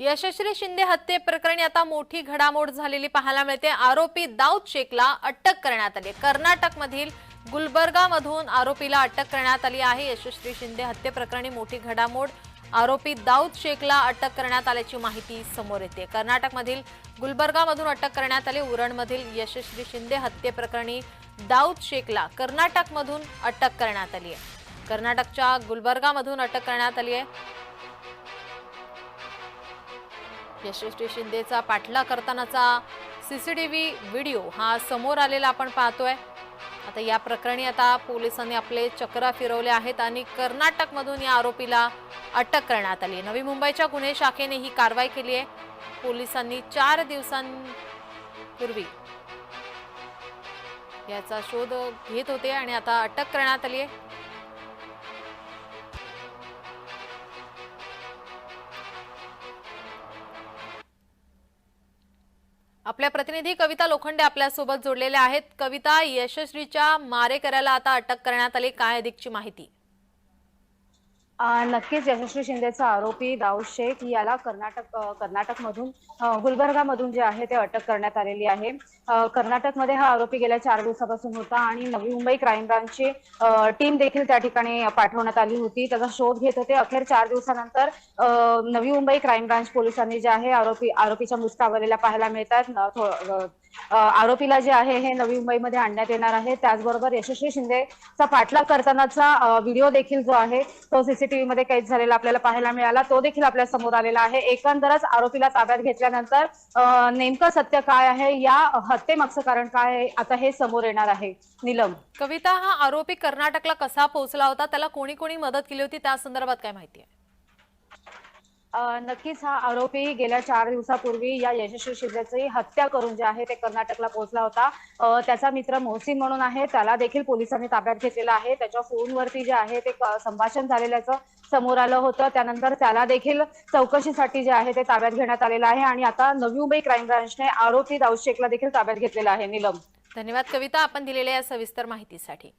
यशस्वी शिंदे हत्ये प्रकरणी आता मोठी घडामोड झालेली पाहायला मिळते. आरोपी दाऊद शेखला अटक करण्यात आली कर्नाटकमधील गुलबर्गामधून आरोपीला अटक करण्यात आली आहे. यशस्वी शिंदे हत्ये प्रकरणी मोठी घडामोड. आरोपी दाऊद शेखला अटक करण्यात आल्याची माहिती समोर येते. कर्नाटकमधील गुलबर्गामधून अटक करण्यात आली. उरणमधील यशस्वी शिंदे हत्ये प्रकरणी दाऊद शेखला कर्नाटकमधून अटक करण्यात आली आहे. कर्नाटकच्या गुलबर्गामधून अटक करण्यात आली आहे. यशस्वी शिंदेचा पाठला करतानाचा C C T V video हा समोर आलेला आपण पाहतोय. आता या प्रकरणी आता पोलिसांनी आपले चक्र फिरवले आहेत आणि कर्नाटकमधून या आरोपीला अटक करण्यात आली आहे. नवी मुंबईच्या गुन्हे शाखेने ही कारवाई केली आहे. पोलिसांनी चार दिवसांपूर्वी याचा शोध घेत होते आणि आता अटक करण्यात आली आहे. आपल्या प्रतिनिधी कविता लोखंडे आपल्यासोबत जोडलेल्या आहेत. कविता यशस्वीच्या मारेकऱ्याला आता अटक करण्यात आली. काय अधिकची माहिती? नक्कीच यशस्वी शिंदेचा आरोपी दाऊद शेख याला कर्नाटक कर्नाटक कर्नाटकमधून गुलबर्गा गुलबर्गामधून जे आहे ते अटक करण्यात आलेली आहे. कर्नाटकमध्ये हा आरोपी गेल्या चार दिवसापासून होता आणि नवी मुंबई क्राईम ब्रांचची टीम देखील त्या ठिकाणी पाठवण्यात आली होती. त्याचा शोध घेत होते. अखेर चार दिवसानंतर नवी मुंबई क्राईम ब्रांच पोलिसांनी जे आहे आरोपी आरोपीच्या मुस्कावलेल्या पाहायला मिळतात. आरोपीला जे आहे हे नवी मुंबईमध्ये आणण्यात येणार आहे. त्याचबरोबर यशस्वी शिंदेचा पाठलाग करतानाचा व्हिडिओ देखील जो आहे तो सीसीटीव्ही मध्ये कैद झालेला आपल्याला पाहायला मिळाला. तो देखील आपल्यासमोर आलेला आहे. एकंदरच आरोपीला ताब्यात घेतल्यानंतर नेमकं सत्य काय आहे या हत्येमागचं कारण काय आहे? आता हे समोर येणार आहे. नीलम. कविता हा आरोपी कर्नाटकला कसा पोहोचला होता? त्याला कोणी कोणी मदत केली होती? त्या संदर्भात काय माहिती आहे? नक्कीच हा आरोपी गेल्या चार दिवसापूर्वी या यशस्वी शिंदेची हत्या करून जे आहे ते कर्नाटकला पोहोचला होता. त्याचा मित्र मोहसिन म्हणून आहे. त्याला देखील पोलिसांनी ताब्यात घेतलेला आहे. त्याच्या फोनवरती जे आहे ते संभाषण झालेल्याचं समोर आलं होतं. त्यानंतर त्याला देखील चौकशीसाठी जे आहे ते ताब्यात घेण्यात आलेलं आहे आणि आता नवी मुंबई क्राईम ब्रांचने आरोपी दाऊद शेखला देखील ताब्यात घेतलेला आहे. नीलम. धन्यवाद कविता. आपण दिलेल्या या सविस्तर माहितीसाठी.